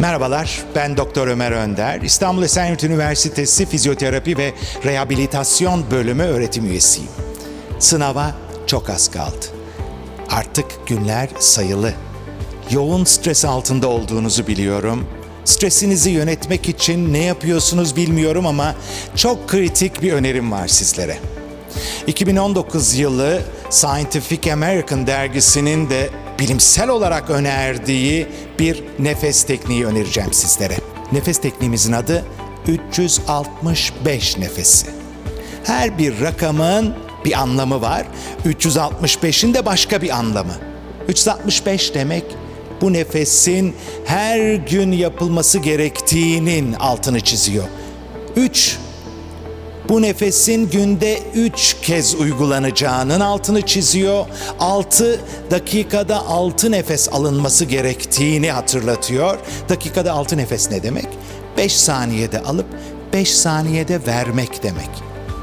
Merhabalar, ben Doktor Ömer Önder. İstanbul Esenyurt Üniversitesi Fizyoterapi ve Rehabilitasyon Bölümü öğretim üyesiyim. Sınava çok az kaldı. Artık günler sayılı. Yoğun stres altında olduğunuzu biliyorum. Stresinizi yönetmek için ne yapıyorsunuz bilmiyorum ama çok kritik bir önerim var sizlere. 2019 yılı Scientific American dergisinin de bilimsel olarak önerdiği bir nefes tekniği önereceğim sizlere. Nefes tekniğimizin adı 365 nefesi. Her bir rakamın bir anlamı var. 365'in de başka bir anlamı. 365 demek bu nefesin her gün yapılması gerektiğinin altını çiziyor. 3 bu nefesin günde 3 kez uygulanacağının altını çiziyor. 6 dakikada 6 nefes alınması gerektiğini hatırlatıyor. Dakikada 6 nefes ne demek? 5 saniyede alıp 5 saniyede vermek demek.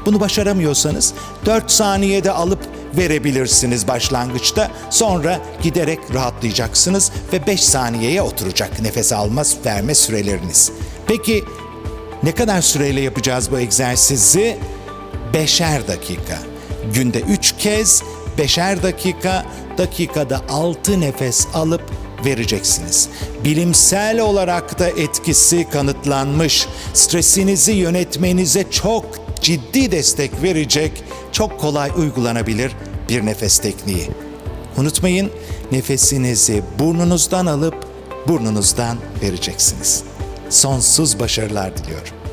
Bunu başaramıyorsanız 4 saniyede alıp verebilirsiniz başlangıçta. Sonra giderek rahatlayacaksınız ve 5 saniyeye oturacak nefes alma verme süreleriniz. Peki ne kadar süreyle yapacağız bu egzersizi? Beşer dakika. Günde üç kez beşer dakika, dakikada altı nefes alıp vereceksiniz. Bilimsel olarak da etkisi kanıtlanmış. Stresinizi yönetmenize çok ciddi destek verecek, çok kolay uygulanabilir bir nefes tekniği. Unutmayın nefesinizi burnunuzdan alıp burnunuzdan vereceksiniz. Sonsuz başarılar diliyorum.